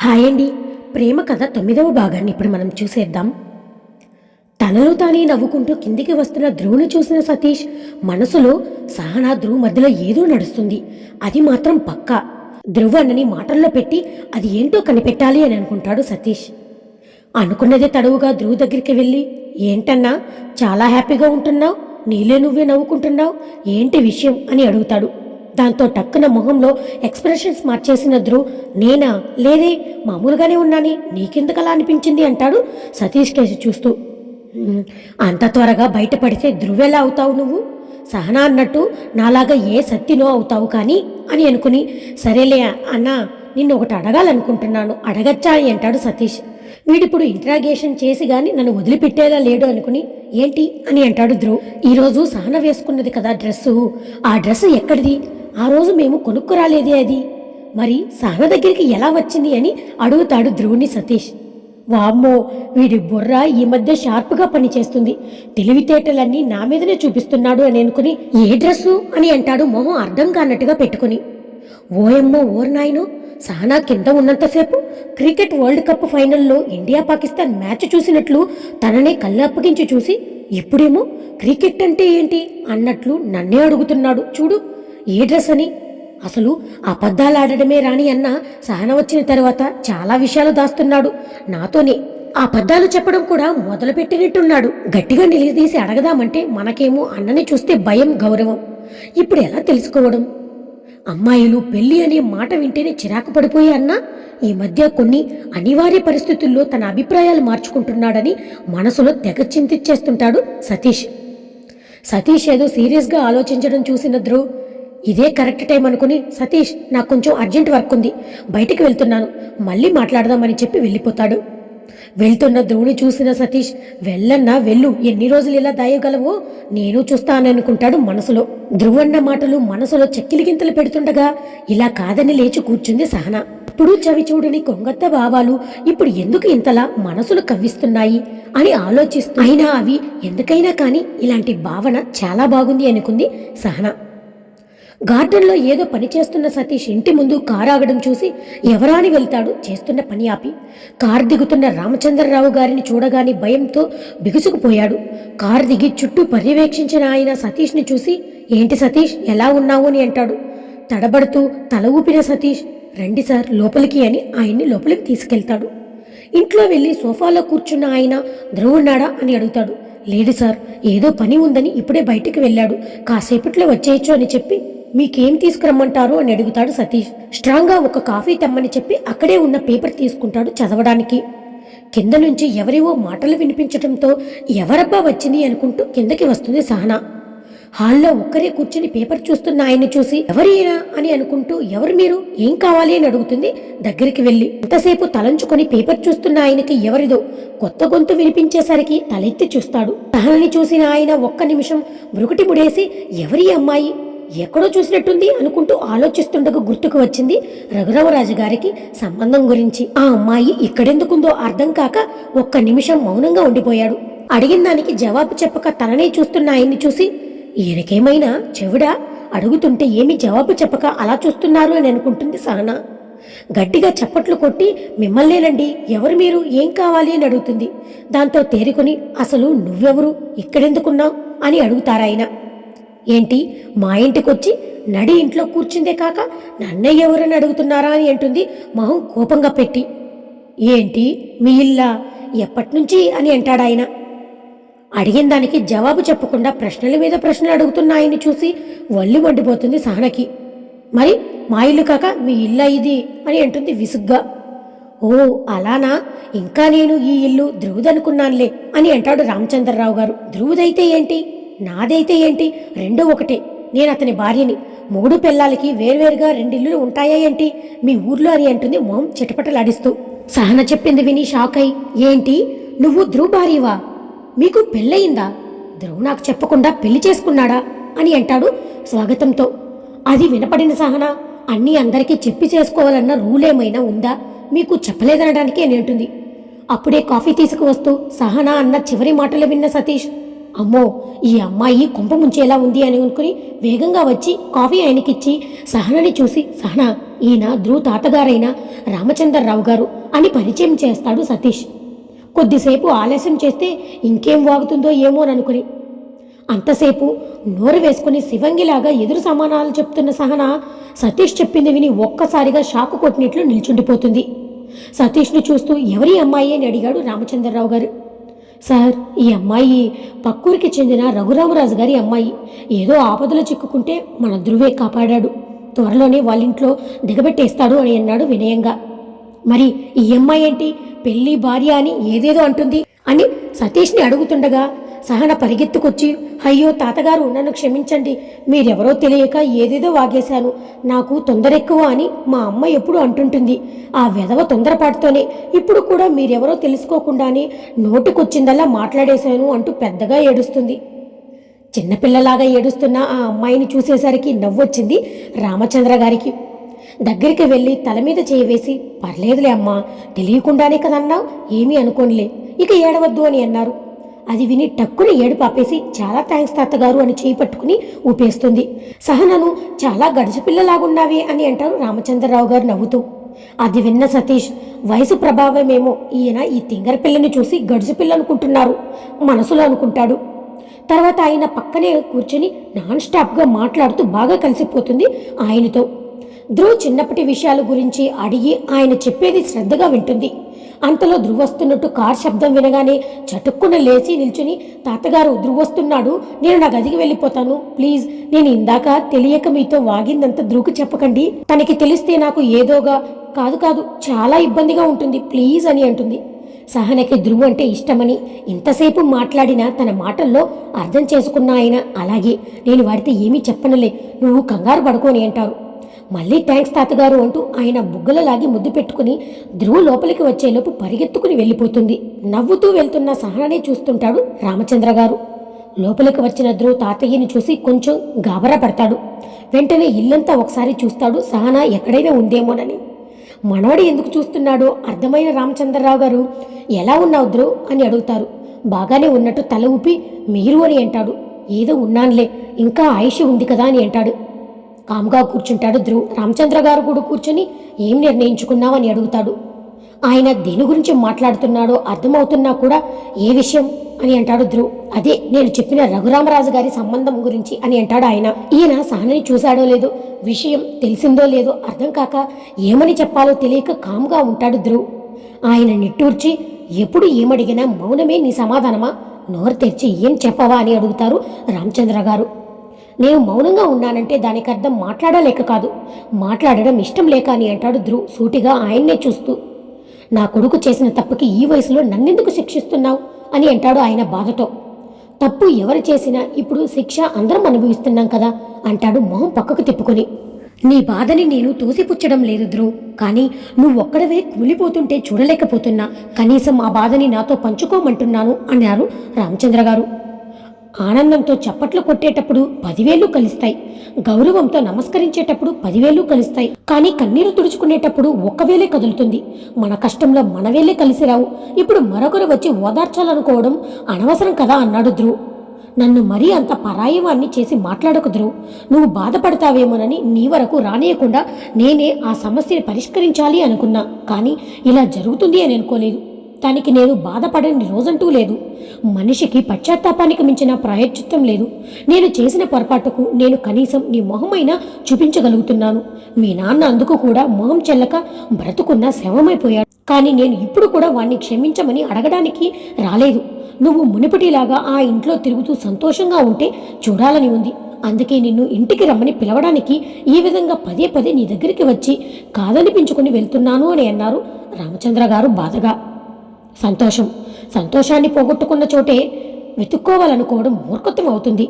Hi అండి ప్రేమ కథ తొమ్మిదవ భాగాన్ని ఇప్పుడు మనం చూసేద్దాం. తనలో తానే నవ్వుకుంటూ కిందికి వస్తున్న ధ్రువును చూసిన సతీష్ మనసులో సహనా ధ్రువ్ మధ్యలో ఏదో నడుస్తుంది. అది మాత్రం పక్కా. ధ్రువ అన్నని మాటల్లో పెట్టి అది ఏంటో కనిపెట్టాలి అని అనుకుంటాడు సతీష్. అనుకున్నదే తడవుగా ధ్రువ్ దగ్గరికి వెళ్ళి ఏంటన్నా చాలా హ్యాపీగా ఉంటున్నావు? నీలే నువ్వే నవ్వుకుంటున్నావు? ఏంటి విషయం? అని అడుగుతాడు. దాంతో టక్కున మొహంలో ఎక్స్ప్రెషన్స్ మార్చేసిన ధ్రువ్ నేనా? లేదే మామూలుగానే ఉన్నాని నీకెందుకలా అనిపించింది అంటాడు సతీష్ కేసు చూస్తూ. అంత త్వరగా బయటపడితే ధ్రువెలా అవుతావు నువ్వు? సహనా అన్నట్టు నాలాగా ఏ సత్తినో అవుతావు కానీ అని అనుకుని సరేలే అన్నా నిన్ను ఒకటి అడగాలనుకుంటున్నాను అడగచ్చా అని అంటాడు సతీష్. వీడిప్పుడు ఇంట్రాగేషన్ చేసి కానీ నన్ను వదిలిపెట్టేలా లేడు అనుకుని ఏంటి అని అంటాడు ధ్రువ్. ఈరోజు సహన వేసుకున్నది కదా డ్రెస్సు ఆ డ్రెస్సు ఎక్కడిది? ఆ రోజు మేము కొనుక్కురాలేదే అది. మరి సాన దగ్గరికి ఎలా వచ్చింది అని అడుగుతాడు ధ్రువుని సతీష్. వామ్మో వీడి బుర్ర ఈ మధ్య షార్ప్గా పనిచేస్తుంది. తెలివితేటలన్నీ నా మీదనే చూపిస్తున్నాడు అని అనుకుని ఏ డ్రెస్సు అని అంటాడు మొహం అర్థం కానట్టుగా పెట్టుకుని. ఓయమ్మో ఓర్నాయను నాయనో కింద ఉన్నంతసేపు క్రికెట్ వరల్డ్ కప్ ఫైనల్లో ఇండియా పాకిస్తాన్ మ్యాచ్ చూసినట్లు తననే కళ్ళప్పగించి చూసి ఇప్పుడేమో క్రికెట్ అంటే ఏంటి? అన్నట్లు నన్నే అడుగుతున్నాడు. చూడు ఏ డ్రెస్ అని? అసలు అబద్ధాలాడడమే రాని అన్న సహన వచ్చిన తర్వాత చాలా విషయాలు దాస్తున్నాడు. నాతోనే ఆ అబద్ధాలు చెప్పడం కూడా మొదలుపెట్టినట్టున్నాడు. గట్టిగా నిలదీసి అడగదామంటే మనకేమో అన్నని చూస్తే భయం గౌరవం. ఇప్పుడు ఎలా తెలుసుకోవడం? అమ్మాయిలు పెళ్ళి అనే మాట వింటేనే చిరాకు పడిపోయి అన్న? ఈ మధ్య కొన్ని అనివార్య పరిస్థితుల్లో తన అభిప్రాయాలు మార్చుకుంటున్నాడని మనసులో తెగ చింతిచ్చేస్తుంటాడు సతీష్. సతీష్ ఏదో సీరియస్గా ఆలోచించడం చూసిన ధ్రువ్ ఇదే కరెక్ట్ టైం అనుకుని సతీష్ నాకు కొంచెం అర్జెంట్ వర్క్ ఉంది. బయటికి వెళ్తున్నాను. మళ్ళీ మాట్లాడదామని చెప్పి వెళ్ళిపోతాడు. వెళ్తున్న ధ్రువుని చూసిన సతీష్ వెళ్ళన్నా వెళ్ళు. ఎన్ని రోజులు ఇలా దాయగలవో? నేను చూస్తాననుకుంటాడు మనసులో. ధ్రువన్న మాటలు మనసులో చెక్కిలిగింతలు పెడుతుండగా ఇలా కాదని లేచి కూర్చుంది సహన. ఇప్పుడు చవి చూడని కొంగత్త భావాలు ఇప్పుడు ఎందుకు ఇంతలా మనసులు కవ్విస్తున్నాయి? అని ఆలోచిస్తూ అయినా అవి ఎందుకైనా కానీ ఇలాంటి భావన చాలా బాగుంది అనుకుంది సహన. గార్డెన్లో ఏదో పని చేస్తున్న సతీష్ ఇంటి ముందు కారు ఆగడం చూసి ఎవరాని వెళ్తాడు చేస్తున్న పని ఆపి. కారు దిగుతున్న రామచంద్రరావు గారిని చూడగానే భయంతో బిగుసుకుపోయాడు. కారు దిగి చుట్టూ పర్యవేక్షించిన ఆయన సతీష్ని చూసి ఏంటి సతీష్ ఎలా ఉన్నావు? అని అంటాడు. తడబడుతూ తల ఊపిన సతీష్ రండి సార్ లోపలికి అని ఆయన్ని లోపలికి తీసుకెళ్తాడు. ఇంట్లో వెళ్ళి సోఫాలో కూర్చున్న ఆయన ధ్రువున్నాడా అని అడుగుతాడు. లేడు సార్ ఏదో పని ఉందని ఇప్పుడే బయటికి వెళ్ళాడు. కాసేపట్లో వచ్చేయచ్చు అని చెప్పి మీకేం తీసుకురమ్మంటారు అని అడుగుతాడు సతీష్. స్ట్రాంగ్గా ఒక కాఫీ తెమ్మని చెప్పి అక్కడే ఉన్న పేపర్ తీసుకుంటాడు చదవడానికి. కింద నుంచి ఎవరివో మాటలు వినిపించడంతో ఎవరబ్బా వచ్చింది అనుకుంటూ కిందకి వస్తుంది సహనా. హాల్లో ఒక్కరే కూర్చుని పేపర్ చూస్తున్న ఆయన్ని చూసి ఎవరైనా అని అనుకుంటూ ఎవరు మీరు? ఏం కావాలి అని అడుగుతుంది దగ్గరికి వెళ్ళి. ఎంతసేపు తలంచుకొని పేపర్ చూస్తున్న ఆయనకి ఎవరిదో కొత్త గొంతు వినిపించేసరికి తలెత్తి చూస్తాడు. సహనని చూసిన ఆయన ఒక్క నిమిషం మృగటి ముడేసి ఎవరి అమ్మాయి? ఎక్కడో చూసినట్టుంది అనుకుంటూ ఆలోచిస్తుండగా గుర్తుకు వచ్చింది రఘురామరాజు గారికి సంబంధం గురించి. ఆ అమ్మాయి ఇక్కడెందుకుందో అర్థం కాక ఒక్క నిమిషం మౌనంగా ఉండిపోయాడు. అడిగిన దానికి జవాబు చెప్పక తననే చూస్తున్న ఆయన్ని చూసి ఈయనకేమైనా చెవిడా? అడుగుతుంటే ఏమి జవాబు చెప్పక అలా చూస్తున్నారు అని అనుకుంటుంది సహన. గట్టిగా చప్పట్లు కొట్టి మిమ్మల్నేనండి ఎవరు మీరు? ఏం కావాలి? అని అడుగుతుంది. దాంతో తేరుకొని అసలు నువ్వెవరు? ఇక్కడెందుకున్నావు? అని అడుగుతారాయన. ఏంటి? మా ఇంటికొచ్చి నడి ఇంట్లో కూర్చుందే కాక నన్నయ్య ఎవరని అడుగుతున్నారా అని అంటుంది మొహం కోపంగా పెట్టి. ఏంటి? మీ ఇల్లా? ఎప్పటినుంచి? అని అంటాడాయన అడిగిన దానికి జవాబు చెప్పకుండా ప్రశ్నల మీద ప్రశ్నలు అడుగుతున్న ఆయన్ని చూసి వల్లి మండిపోతుంది సహనకి. మరి మా ఇల్లు కాక మీ ఇల్లా ఇది? అని అంటుంది విసుగ్గా. ఓ అలానా? ఇంకా నేను ఈ ఇల్లు ధ్రువుదనుకున్నానులే అని అంటాడు రామచంద్రరావు గారు. ధ్రువుదైతే ఏంటి? నాదైతే ఏంటి? రెండూ ఒకటే. నేను అతని భార్యని. మూడు పిల్లలకి వేర్వేరుగా రెండిల్లులు ఉంటాయా ఏంటి? మీ ఊర్లో అని అంటుంది మోం చిటపటలాడిస్తూ. సహన చెప్పింది విని షాక్. అయి ఏంటి? నువ్వు ధ్రువ్ భార్యవా మీకు పెళ్ళయిందా? ధ్రువ్ నాకు చెప్పకుండా పెళ్ళి చేసుకున్నాడా? అని అంటాడు స్వాగతంతో. అది వినపడిన సహన. అన్నీ అందరికీ చెప్పి చేసుకోవాలన్న రూల్ ఏమైనా ఉందా? మీకు చెప్పలేదనడానికి అని అంటుంది. అప్పుడే కాఫీ తీసుకువస్తూ సహనా అన్న చివరి మాటలు విన్న సతీష్ అమ్మో ఈ అమ్మాయి కుంప ముంచేలా ఉంది అని అనుకుని వేగంగా వచ్చి కాఫీ ఆయనకిచ్చి సహనని చూసి సహన ఈయన ధ్రువ్ తాతగారైన రామచంద్రరావు గారు అని పరిచయం చేస్తాడు సతీష్. కొద్దిసేపు ఆలస్యం చేస్తే ఇంకేం వాగుతుందో ఏమోననుకుని అంతసేపు నోరు వేసుకుని శివంగిలాగా ఎదురు సమానాలు చెప్తున్న సహన సతీష్ చెప్పింది విని ఒక్కసారిగా షాకు కొట్టినట్లు నిల్చుండిపోతుంది. సతీష్ను చూస్తూ ఎవరి అమ్మాయి? అని అడిగాడు రామచంద్రరావు గారు. సార్ ఈ అమ్మాయి పక్కూరికి చెందిన రఘురామరాజు గారి అమ్మాయి. ఏదో ఆపదలో చిక్కుకుంటే మన ధృవే కాపాడాడు. త్వరలోనే వాళ్ళింట్లో దిగబెట్టేస్తాడు అని అన్నాడు వినయంగా. మరి ఈ అమ్మాయి ఏంటి? పెళ్ళి భార్య అని ఏదేదో అంటుంది అని సతీష్ని అడుగుతుండగా సహన పరిగెత్తుకొచ్చి అయ్యో తాతగారు నన్ను క్షమించండి. మీరెవరో తెలియక ఏదేదో వాగేశాను. నాకు తొందర ఎక్కువ అని మా అమ్మ ఎప్పుడు అంటుంటుంది. ఆ వెధవ తొందరపాటుతోనే ఇప్పుడు కూడా మీరెవరో తెలుసుకోకుండానే నోటికొచ్చిందల్లా మాట్లాడేశాను అంటూ పెద్దగా ఏడుస్తుంది. చిన్నపిల్లలాగా ఏడుస్తున్న ఆ అమ్మాయిని చూసేసరికి నవ్వొచ్చింది రామచంద్ర గారికి. దగ్గరికి వెళ్ళి తల మీద చేయి వేసి పర్లేదులే అమ్మా తెలియకుండానే కదన్నావు ఏమీ అనుకోనిలే. ఇక ఏడవద్దు అని అన్నారు. అది విని టక్కుని ఏడు పాపేసి చాలా థ్యాంక్స్ తాతగారు అని చేయి పట్టుకుని ఊపేస్తుంది. సహనను చాలా గడిచిపిల్లలాగున్నావే అని అంటారు రామచంద్రరావు గారు నవ్వుతూ. అది విన్న సతీష్ వయసు ప్రభావమేమో ఈయన ఈ తింగర పిల్లని చూసి గడుసు పిల్ల అనుకుంటున్నారు మనసులో అనుకుంటాడు. తర్వాత ఆయన పక్కనే కూర్చుని నాన్ స్టాప్గా మాట్లాడుతూ బాగా కలిసిపోతుంది ఆయనతో. ధ్రువ్ చిన్నప్పటి విషయాల గురించి అడిగి ఆయన చెప్పేది శ్రద్ధగా వింటుంది. అంతలో ధృవస్తున్నట్టు కార్ శబ్దం వినగానే చటుక్కున లేచి నిల్చుని తాతగారు ధ్రువస్తున్నాడు నేను నా గదికి వెళ్ళిపోతాను. ప్లీజ్ నేను ఇందాక తెలియక మీతో వాగిందంత ధ్రువుకు చెప్పకండి. తనకి తెలిస్తే నాకు ఏదోగా కాదు కాదు చాలా ఇబ్బందిగా ఉంటుంది ప్లీజ్ అని అంటుంది. సహనకి ధ్రువ్ అంటే ఇష్టమని ఇంతసేపు మాట్లాడిన తన మాటల్లో అర్థం చేసుకున్న ఆయన అలాగే నేను వాడితే ఏమీ చెప్పనులే నువ్వు కంగారు పడుకోని అంటారు. మళ్ళీ థ్యాంక్స్ తాతగారు అంటూ ఆయన బుగ్గలలాగి ముద్దు పెట్టుకుని ధ్రువ్ లోపలికి వచ్చేలోపు పరిగెత్తుకుని వెళ్ళిపోతుంది. నవ్వుతూ వెళ్తున్న సహననే చూస్తుంటాడు రామచంద్ర గారు. లోపలికి వచ్చిన ధ్రువ్ తాతయ్యని చూసి కొంచెం గాబరా పడతాడు. వెంటనే ఇల్లంతా ఒకసారి చూస్తాడు సహనా ఎక్కడైనా ఉందేమోనని. మనవడు ఎందుకు చూస్తున్నాడో అర్థమైన రామచంద్రరావు గారు ఎలా ఉన్నావు ధ్రువ్? అని అడుగుతారు. బాగానే ఉన్నట్టు తల ఊపి మీరు అని అంటాడు. ఏదో ఉన్నానులే ఇంకా ఆయుష ఉంది కదా అని అంటాడు. కామ్గా కూర్చుంటాడు ధ్రువ్. రామచంద్ర గారు కూడా కూర్చొని ఏం నిర్ణయించుకున్నావని అడుగుతాడు. ఆయన దేని గురించి మాట్లాడుతున్నాడో అర్థమవుతున్నా కూడా ఏ విషయం? అని అంటాడు ధ్రువ్. అదే నేను చెప్పిన రఘురామరాజు గారి సంబంధం గురించి అని అంటాడు ఆయన. ఈయన సహనని చూశాడో లేదో విషయం తెలిసిందో లేదో అర్థం కాక ఏమని చెప్పాలో తెలియక కామ్గా ఉంటాడు ధ్రువ్. ఆయన నిట్టూర్చి ఎప్పుడు ఏమడిగినా మౌనమే నీ సమాధానమా? నోరు తెరిచి ఏం చెప్పవా? అని అడుగుతారు రామచంద్ర గారు. నేను మౌనంగా ఉన్నానంటే దానికి అర్థం మాట్లాడలేక కాదు. మాట్లాడడం ఇష్టం లేక అని అంటాడు ధ్రువ్ సూటిగా ఆయన్నే చూస్తూ. నా కొడుకు చేసిన తప్పుకి ఈ వయసులో నన్నెందుకు శిక్షిస్తున్నావు? అని అంటాడు ఆయన బాధతో. తప్పు ఎవరు చేసినా ఇప్పుడు శిక్ష అందరం అనుభవిస్తున్నాం కదా అంటాడు మొహం పక్కకు తిప్పుకొని. నీ బాధని నేను తోసిపుచ్చడం లేదు ధ్రువ్ కానీ నువ్వు ఒక్కడవే కూలిపోతుంటే చూడలేకపోతున్నా. కనీసం ఆ బాధని నాతో పంచుకోమంటున్నాను అన్నారు రామచంద్ర గారు ఆనందంతో చప్పట్లు కొట్టేటప్పుడు పదివేలు కలుస్తాయి. గౌరవంతో నమస్కరించేటప్పుడు పదివేలు కలుస్తాయి. కానీ కన్నీరు తుడుచుకునేటప్పుడు ఒక్కవేలే కదులుతుంది. మన కష్టంలో మనవేలే కలిసి రావు. ఇప్పుడు మరొకరు వచ్చి ఓదార్చాలనుకోవడం అనవసరం కదా అన్నాడు ధ్రువ్. నన్ను మరీ అంత పరాయవాన్ని చేసి మాట్లాడకు ధ్రువ్. నువ్వు బాధపడతావేమోనని నీ వరకు రానియకుండా నేనే ఆ సమస్యని పరిష్కరించాలి అనుకున్నా. కానీ ఇలా జరుగుతుంది అని అనుకోలేదు. దానికి నేను బాధపడని రోజంటూ లేదు. మనిషికి పశ్చాత్తాపానికి మించిన ప్రాయశ్చిత్తం లేదు. నేను చేసిన పొరపాటుకు నేను కనీసం నీ మొహమైనా చూపించగలుగుతున్నాను. మీ నాన్న అందుకు కూడా మొహం చెల్లక బ్రతుకున్న శవమైపోయాడు. కానీ నేను ఇప్పుడు కూడా వాణ్ణి క్షమించమని అడగడానికి రాలేదు. నువ్వు మునుపటిలాగా ఆ ఇంట్లో తిరుగుతూ సంతోషంగా ఉంటే చూడాలని ఉంది. అందుకే నిన్ను ఇంటికి రమ్మని పిలవడానికి ఈ విధంగా పదే పదే నీ దగ్గరికి వచ్చి కాదనిపించుకుని వెళ్తున్నాను అని అన్నారు రామచంద్ర గారు బాధగా. సంతోషం. సంతోషాన్ని పోగొట్టుకున్న చోటే వెతుక్కోవాలనుకోవడం మూర్ఖత్వం అవుతుంది.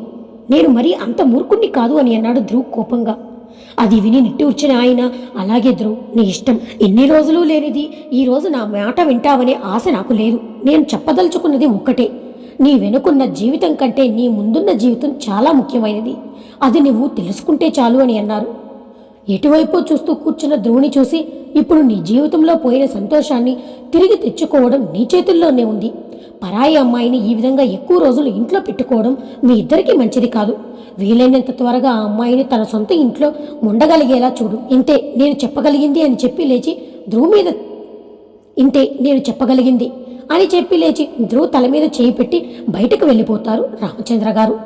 నేను మరీ అంత మూర్ఖుణ్ణి కాదు అని అన్నాడు ధ్రువ్ కోపంగా. అది విని నిట్టూర్చిన ఆయన అలాగే ధ్రువ్ నీ ఇష్టం. ఎన్ని రోజులు లేనిది ఈ రోజు నా మాట వింటావనే ఆశ నాకు లేదు. నేను చెప్పదలుచుకున్నది ఒక్కటే. నీ వెనుకున్న జీవితం కంటే నీ ముందున్న జీవితం చాలా ముఖ్యమైనది. అది నువ్వు తెలుసుకుంటే చాలు అని అన్నారు. ఎటువైపు చూస్తూ కూర్చున్న ధ్రువుని చూసి ఇప్పుడు నీ జీవితంలో పోయిన సంతోషాన్ని తిరిగి తెచ్చుకోవడం నీ చేతుల్లోనే ఉంది. పరాయి అమ్మాయిని ఈ విధంగా ఎక్కువ రోజులు ఇంట్లో పెట్టుకోవడం మీ ఇద్దరికీ మంచిది కాదు. వీలైనంత త్వరగా ఆ అమ్మాయిని తన సొంత ఇంట్లో ఉండగలిగేలా చూడు. ఇంతే నేను చెప్పగలిగింది అని చెప్పి లేచి ధ్రువు మీద ఇంతే నేను చెప్పగలిగింది అని చెప్పి లేచి ధ్రువు తల మీద చేయి పెట్టి బయటకు వెళ్ళిపోతారు రామచంద్ర గారు.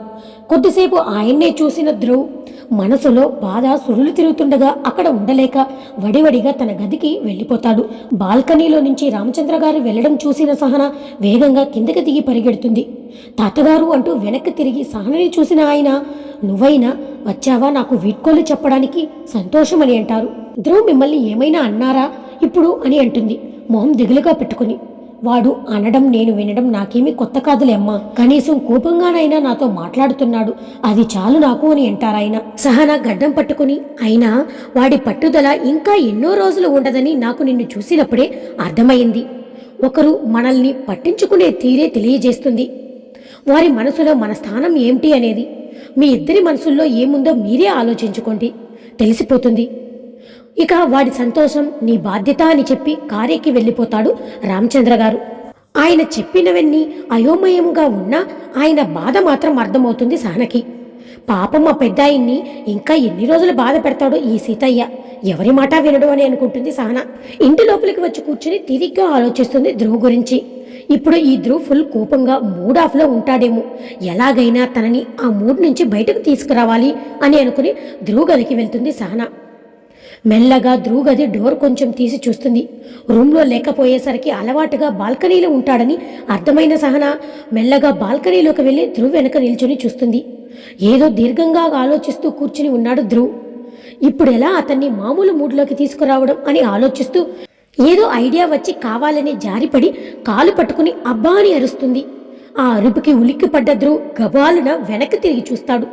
కొద్దిసేపు ఆయన్నే చూసిన ధ్రువ్ మనసులో బాధ సురులు తిరుగుతుండగా అక్కడ ఉండలేక వడివడిగా తన గదికి వెళ్ళిపోతాడు. బాల్కనీలో నుంచి రామచంద్ర గారు వెళ్ళడం చూసిన సహన వేగంగా కిందకి దిగి పరిగెడుతుంది. తాతగారు అంటూ వెనక్కి తిరిగి సహనని చూసిన ఆయన నువ్వైనా వచ్చావా నాకు వీడ్కోలు చెప్పడానికి? సంతోషమని అంటారు. ధ్రువ్ మిమ్మల్ని ఏమైనా అన్నారా? ఇప్పుడు అని అంటుంది మొహం దిగులుగా పెట్టుకుని. వాడు అనడం నేను వినడం నాకేమీ కొత్త కాదులే అమ్మా. కనీసం కోపంగానైనా నాతో మాట్లాడుతున్నాడు. అది చాలు నాకు అని అంటారాయన సహనా గడ్డం పట్టుకుని అయినా వాడి పట్టుదల ఇంకా ఎన్నో రోజులు ఉండదని నాకు నిన్ను చూసినప్పుడే అర్థమైంది. ఒకరు మనల్ని పట్టించుకునే తీరే తెలియజేస్తుంది. వారి మనసులో మన స్థానం ఏమిటి అనేది మీ ఇద్దరి మనసుల్లో ఏముందో మీరే ఆలోచించుకోండి. తెలిసిపోతుంది. ఇక వాడి సంతోషం నీ బాధ్యత అని చెప్పి కారేకి వెళ్ళిపోతాడు రామచంద్ర గారు. ఆయన చెప్పినవన్నీ అయోమయంగా ఉన్నా ఆయన బాధ మాత్రం అర్థమవుతుంది సానకి. పాపం మా పెద్దాయిన్ని ఇంకా ఎన్ని రోజులు బాధ పెడతాడో ఈ సీతయ్య. ఎవరి మాట వినడు అని అనుకుంటుంది సహన ఇంటి లోపలికి వచ్చి కూర్చుని తిరిగ్గా ఆలోచిస్తుంది ధ్రువ్ గురించి. ఇప్పుడు ఈ ధ్రువ్ ఫుల్ కోపంగా మూడ్ ఆఫ్లో ఉంటాడేమో. ఎలాగైనా తనని ఆ మూడ్ నుంచి బయటకు తీసుకురావాలి అని అనుకుని ధ్రువ్ గదికి వెళ్తుంది సహన మెల్లగా ధ్రువ్ డోర్ కొంచెం తీసి చూస్తుంది. రూమ్లో లేకపోయేసరికి అలవాటుగా బాల్కనీలో ఉంటాడని అర్థమైన సహన మెల్లగా బాల్కనీలోకి వెళ్ళి ధ్రువ్ వెనక నిల్చొని చూస్తుంది. ఏదో దీర్ఘంగా ఆలోచిస్తూ కూర్చుని ఉన్నాడు ధ్రువ్. ఇప్పుడు ఎలా అతన్ని మామూలు మూడ్లోకి తీసుకురావడం అని ఆలోచిస్తూ ఏదో ఐడియా వచ్చి కావాలని జారిపడి కాలు పట్టుకుని అబ్బా అని అరుస్తుంది. ఆ అరుపుకి ఉలిక్కిపడ్డ ధ్రువ్ గబాలున వెనక్కి తిరిగి చూస్తాడు.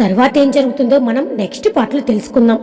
తర్వాత ఏం జరుగుతుందో మనం నెక్స్ట్ పాటలో తెలుసుకుందాం.